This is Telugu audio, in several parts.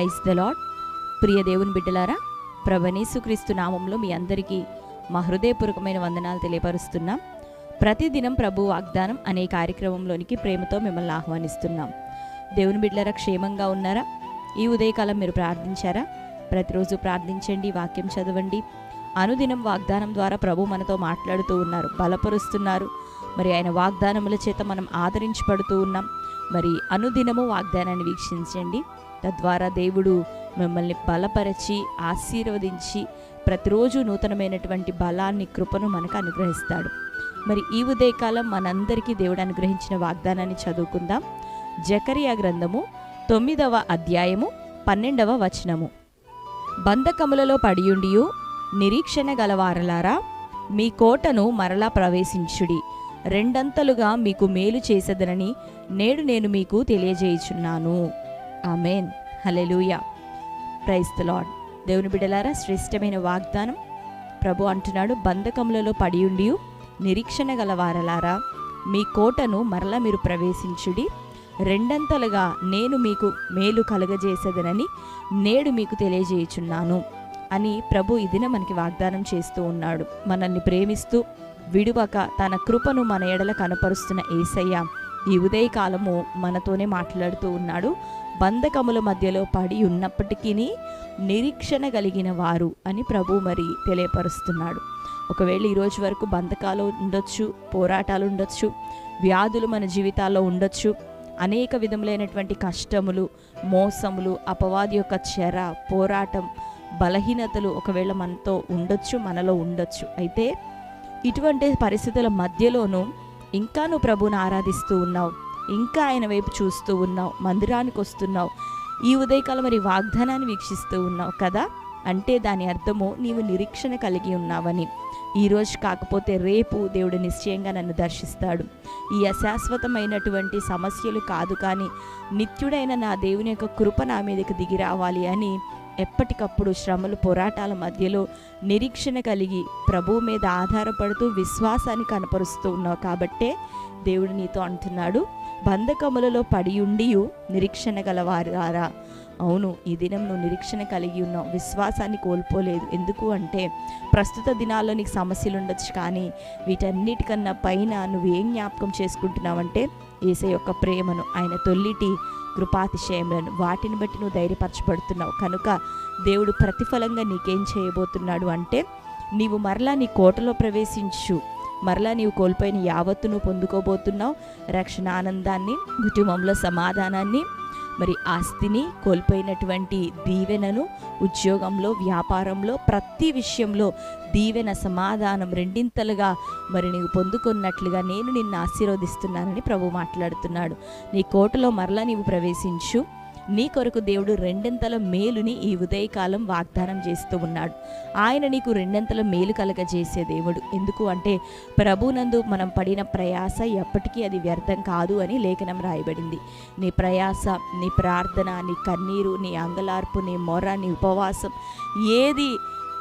ప్రైజ్ ద లాడ్ ప్రియ దేవుని బిడ్డలారా ప్రభనేసుక్రీస్తు నామంలో మీ అందరికీ మా హృదయపూర్వకమైన వందనాలు తెలియపరుస్తున్నాం. ప్రతిదినం ప్రభు వాగ్దానం అనే కార్యక్రమంలోనికి ప్రేమతో మిమ్మల్ని ఆహ్వానిస్తున్నాం. దేవుని బిడ్డలారా క్షేమంగా ఉన్నారా? ఈ ఉదయకాలం మీరు ప్రార్థించారా? ప్రతిరోజు ప్రార్థించండి వాక్యం చదవండి. అనుదినం వాగ్దానం ద్వారా ప్రభు మనతో మాట్లాడుతూ ఉన్నారు బలపరుస్తున్నారు. మరి ఆయన వాగ్దానముల చేత మనం ఆదరించబడుతూ ఉన్నాం. మరి అనుదినము వాగ్దానాన్ని వీక్షించండి. తద్వారా దేవుడు మిమ్మల్ని బలపరచి ఆశీర్వదించి ప్రతిరోజు నూతనమైనటువంటి బలాన్ని కృపను మనకు అనుగ్రహిస్తాడు. మరి ఈ ఉదయకాలం మనందరికీ దేవుడు అనుగ్రహించిన వాగ్దానాన్ని చదువుకుందాం. జకరియా గ్రంథము తొమ్మిదవ అధ్యాయము పన్నెండవ వచనము. బంధకములలో పడియుండియు నిరీక్షణ గలవారలారా మీ కోటను మరలా ప్రవేశించుడి. రెండంతలుగా మీకు మేలు చేసేదనని నేడు నేను మీకు తెలియజేయుచున్నాను. Amen. Hallelujah praise the Lord దేవుని బిడలారా శ్రేష్టమైన వాగ్దానం. ప్రభు అంటున్నాడు బంధకములలో పడియుండి నిరీక్షణ గల వారలారా మీ కోటను మరల మీరు ప్రవేశించుడి. రెండంతలుగా నేను మీకు మేలు కలగజేసేదనని నేడు మీకు తెలియజేయుచున్నాను అని ప్రభు ఇదిన మనకి వాగ్దానం చేస్తూ ఉన్నాడు. మనల్ని ప్రేమిస్తూ విడువక తన కృపను మన ఎడల కనపరుస్తున్న ఏసయ్య ఈ ఉదయకాలము మనతోనే మాట్లాడుతూ ఉన్నాడు. బంధకముల మధ్యలో పడి ఉన్నప్పటికీ నిరీక్షణ కలిగిన వారు అని ప్రభు మరి తెలియపరుస్తున్నాడు. ఒకవేళ ఈరోజు వరకు బంధకాలు ఉండొచ్చు పోరాటాలు ఉండొచ్చు వ్యాధులు మన జీవితాల్లో ఉండొచ్చు అనేక విధములైనటువంటి కష్టములు మోసములు అపవాది యొక్క చెర పోరాటం బలహీనతలు ఒకవేళ మనతో ఉండొచ్చు మనలో ఉండొచ్చు. అయితే ఇటువంటి పరిస్థితుల మధ్యలోనూ ఇంకా నువ్వు ప్రభువుని ఆరాధిస్తూ ఉన్నావు. ఇంకా ఆయన వైపు చూస్తూ ఉన్నావు మందిరానికి వస్తున్నావు. ఈ ఉదయకాలం మరి వాగ్దానాన్ని వీక్షిస్తూ ఉన్నావు కదా? అంటే దాని అర్థము నీవు నిరీక్షణ కలిగి ఉన్నావని. ఈరోజు కాకపోతే రేపు దేవుడు నిశ్చయంగా నన్ను దర్శిస్తాడు. ఈ అశాశ్వతమైనటువంటి సమస్యలు కాదు కానీ నిత్యుడైన నా దేవుని యొక్క కృప నా మీదకి దిగి రావాలి అని ఎప్పటికప్పుడు శ్రమలు పోరాటాల మధ్యలో నిరీక్షణ కలిగి ప్రభువు మీద ఆధారపడుతూ విశ్వాసాన్ని కనపరుస్తూ ఉన్నావు కాబట్టే దేవుడు నీతో అంటున్నాడు. బంధకములలో పడి ఉండియు నిరీక్షణ గలవారా అవును ఈ దినం నువ్వు నిరీక్షణ కలిగి ఉన్నావు విశ్వాసాన్ని కోల్పోలేదు. ఎందుకు అంటే ప్రస్తుత దినాల్లో నీకు సమస్యలు ఉండొచ్చు కానీ వీటన్నిటికన్నా పైన నువ్వేం జ్ఞాపకం చేసుకుంటున్నావంటే ఏసే యొక్క ప్రేమను ఆయన తొల్లిటి కృపాతిశయములను. వాటిని బట్టి నువ్వు ధైర్యపరచబడుతున్నావు. కనుక దేవుడు ప్రతిఫలంగా నీకేం చేయబోతున్నాడు అంటే నీవు మరలా నీ కోటలో ప్రవేశించు. మరలా నీవు కోల్పోయిన యావత్తును పొందుకోబోతున్నావు. రక్షణ ఆనందాన్ని కుటుంబంలో సమాధానాన్ని మరి ఆస్తిని కోల్పోయినటువంటి దీవెనను ఉద్యోగంలో వ్యాపారంలో ప్రతి విషయంలో దీవెన సమాధానం రెండింతలుగా మరి నీవు పొందుకున్నట్లుగా నేను నిన్ను ఆశీర్వదిస్తున్నానని ప్రభు మాట్లాడుతున్నాడు. నీ కోటలో మరలా నీవు ప్రవేశించు. నీ కొరకు దేవుడు రెండింతల మేలుని ఈ ఉదయకాలం వాగ్దానం చేస్తూ ఉన్నాడు. ఆయన నీకు రెండింతల మేలు కలగజేసే దేవుడు. ఎందుకు అంటే ప్రభునందు మనం పడిన ప్రయాస ఎప్పటికీ అది వ్యర్థం కాదు అని లేఖనం రాయబడింది. నీ ప్రయాస నీ ప్రార్థన నీ కన్నీరు నీ అంగలార్పు నీ మొర నీ ఉపవాసం ఏది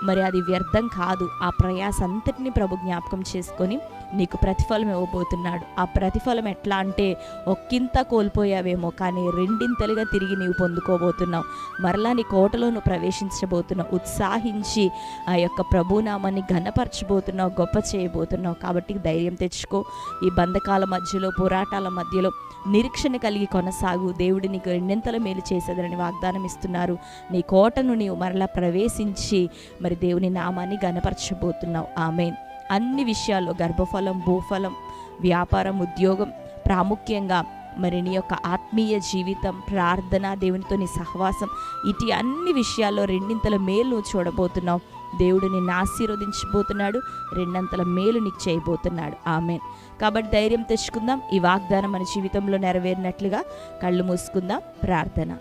మరి అది వ్యర్థం కాదు. ఆ ప్రయాస అంతటిని ప్రభు జ్ఞాపకం చేసుకొని నీకు ప్రతిఫలం ఇవ్వబోతున్నాడు. ఆ ప్రతిఫలం ఎట్లా అంటే ఒక్కింత కోల్పోయావేమో కానీ రెండింతలుగా తిరిగి నీవు పొందుకోబోతున్నావు. మరలా నీ కోటలో నువ్వు ప్రవేశించబోతున్నావు. ఉత్సాహించి ఆ యొక్క ప్రభునామాన్ని ఘనపరచబోతున్నావు గొప్ప చేయబోతున్నావు. కాబట్టి ధైర్యం తెచ్చుకో. ఈ బంధకాల మధ్యలో పోరాటాల మధ్యలో నిరీక్షణ కలిగి కొనసాగు. దేవుడు నీకు రెండింతల మేలు చేసేదని వాగ్దానం ఇస్తున్నారు. నీ కోటను నీవు మరలా ప్రవేశించి మరి దేవుని నామాన్ని గనపరచబోతున్నావు ఆమె అన్ని విషయాల్లో గర్భఫలం భూఫలం వ్యాపారం ఉద్యోగం ప్రాముఖ్యంగా మరి నీ యొక్క ఆత్మీయ జీవితం ప్రార్థన దేవునితో నీ సహవాసం ఇటు అన్ని విషయాల్లో రెండింతల మేలు నువ్వు చూడబోతున్నావు. దేవుడు నిన్ను ఆశీర్వదించబోతున్నాడు రెండంతల మేలు నీకు చేయబోతున్నాడు. ఆమె కాబట్టి ధైర్యం తెచ్చుకుందాం. ఈ వాగ్దానం మన జీవితంలో నెరవేరినట్లుగా కళ్ళు మూసుకుందాం. ప్రార్థన.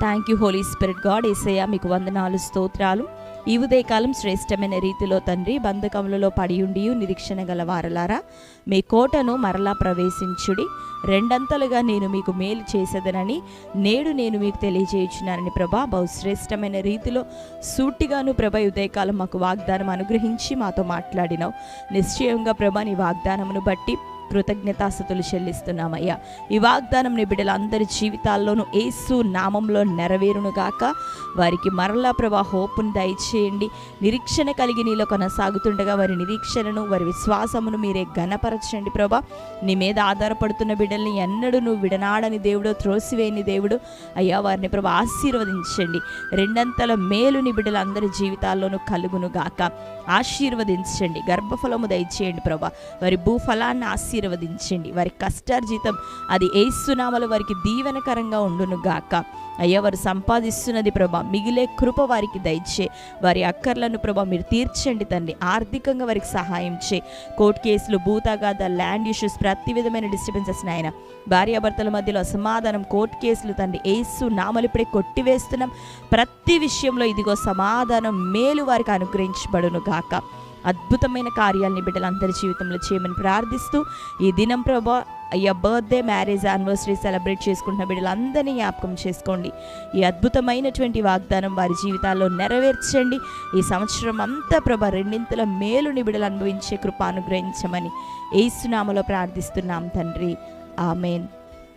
Thank you Holy Spirit God Yesayya మీకు వందనాలు స్తోత్రాలు. ఈ ఉదయకాలం శ్రేష్టమైన రీతిలో తండ్రి బంధకములలో పడియుండి నిరీక్షణ గల వారలారా మీ కోటను మరలా ప్రవేశించుడి. రెండంతలుగా నేను మీకు మేలు చేసేదనని నేడు నేను మీకు తెలియజేయుచున్నానని ప్రభా బహుశ్రేష్టమైన రీతిలో సూటిగాను ప్రభ ఉదయకాలం మాకు వాగ్దానం అనుగ్రహించి మాతో మాట్లాడినావు. నిశ్చయంగా ప్రభా నీ వాగ్దానమును బట్టి కృతజ్ఞతాస్థుతులు చెల్లిస్తున్నామయ్యా. ఈ వాగ్దానం నీ బిడ్డలందరి జీవితాల్లోనూ ఏసు నామంలో నెరవేరును గాక. వారికి మరలా ప్రభా హోపును దయచేయండి. నిరీక్షణ కలిగి నీలో కొనసాగుతుండగా వారి నిరీక్షణను వారి విశ్వాసమును మీరే ఘనపరచండి ప్రభా. నీ మీద ఆధారపడుతున్న బిడ్డల్ని ఎన్నడూ నువ్వు విడనాడని దేవుడు త్రోసివేయని దేవుడు అయ్యా వారిని ప్రభా ఆశీర్వదించండి. రెండంతల మేలు నీ బిడ్డలందరి జీవితాల్లోనూ కలుగును గాక. ఆశీర్వదించండి. గర్భఫలము దయచేయండి ప్రభా. వారి భూఫలాన్ని ఆశీర్వదించండి. వారి కష్టార్జితం అది ఏసునామలు వారికి దీవెనకరంగా ఉండును గాక. అయ్యా వారు సంపాదిస్తున్నది ప్రభా మిగిలే కృప వారికి దయచే. వారి అక్కర్లను ప్రభా మీరు తీర్చండి తండ్రి ఆర్థికంగా వారికి సహాయం చే. కోర్టు కేసులు భూతగాద ల్యాండ్ ఇష్యూస్ ప్రతి విధమైన డిస్టర్బెన్సెస్ నాయన. భార్యాభర్తల మధ్యలో అసమాధానం కోర్టు కేసులు తండ్రి ఏసు నామలు ఇప్పుడే కొట్టివేస్తున్నాం. ప్రతి విషయంలో ఇదిగో సమాధానం మేలు వారికి అనుగ్రహించబడును గాక. అద్భుతమైన కార్యాలని బిడ్డలందరి జీవితంలో చేయమని ప్రార్థిస్తూ ఈ దినం ప్రభా అయ్యా బర్త్డే మ్యారేజ్ యానివర్సరీ సెలబ్రేట్ చేసుకుంటున్న బిడ్డలందరినీ జ్ఞాపకం చేసుకోండి. ఈ అద్భుతమైనటువంటి వాగ్దానం వారి జీవితాల్లో నెరవేర్చండి. ఈ సంవత్సరం అంతా ప్రభ రెండింతల మేలుని బిడ్డలు అనుభవించే కృప అనుగ్రహించమని ఏసునామలో ప్రార్థిస్తున్నాం తండ్రి. ఆమెన్.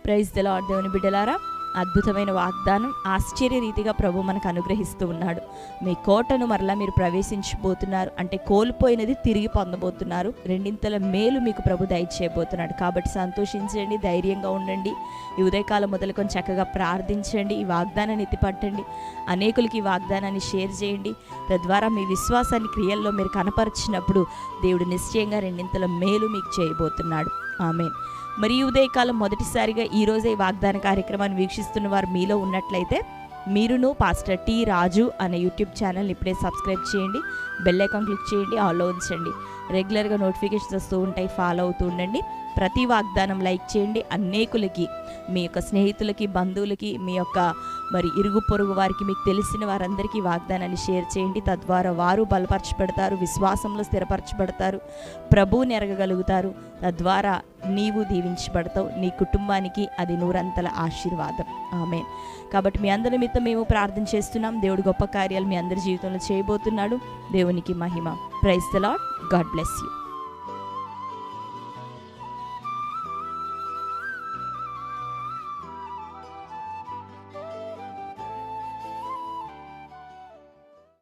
ప్రైజ్ ద లార్డ్ దేవుని బిడ్డలారా. అద్భుతమైన వాగ్దానం ఆశ్చర్య రీతిగా ప్రభు మనకు అనుగ్రహిస్తూ ఉన్నాడు. మీ కోటను మరలా మీరు ప్రవేశించబోతున్నారు. అంటే కోల్పోయినది తిరిగి పొందబోతున్నారు. రెండింతల మేలు మీకు ప్రభు దయచేయబోతున్నాడు. కాబట్టి సంతోషించండి ధైర్యంగా ఉండండి. ఈ ఉదయకాలం మొదలుకొని చక్కగా ప్రార్థించండి ఈ వాగ్దానాన్ని ఎత్తిపట్టండి. అనేకులకి ఈ వాగ్దానాన్ని షేర్ చేయండి. తద్వారా మీ విశ్వాసాన్ని క్రియల్లో మీరు కనపరిచినప్పుడు దేవుడు నిశ్చయంగా రెండింతల మేలు మీకు చేయబోతున్నాడు. ఆమె మరి ఉదయకాలం మొదటిసారిగా ఈరోజే వాగ్దాన కార్యక్రమాన్ని వీక్షిస్తున్న వారు మీలో ఉన్నట్లయితే మీరును పాస్టర్ టి రాజు అనే యూట్యూబ్ ఛానల్ ఇప్పుడే సబ్స్క్రైబ్ చేయండి బెల్ ఐకాన్ క్లిక్ చేయండి ఆల్లో ఉంచండి రెగ్యులర్గా నోటిఫికేషన్స్ వస్తూ ఉంటాయి ఫాలో అవుతూ ఉండండి. ప్రతి వాగ్దానం లైక్ చేయండి. అనేకులకి మీ యొక్క స్నేహితులకి బంధువులకి మీ యొక్క మరి ఇరుగు పొరుగు వారికి మీకు తెలిసిన వారందరికీ వాగ్దానాన్ని షేర్ చేయండి. తద్వారా వారు బలపరచబడతారు విశ్వాసంలో స్థిరపరచబడతారు ప్రభువు ఎరగగలుగుతారు తద్వారా నీవు దీవించబడతావు. నీ కుటుంబానికి అది నూరంతల ఆశీర్వాదం. ఆమె కాబట్టి మీ అందరి మిత్తం మేము ప్రార్థన చేస్తున్నాం. దేవుడు గొప్ప కార్యాలు మీ అందరి జీవితంలో చేయబోతున్నాడు. దేవునికి మహిమ. Praise the Lord God bless you.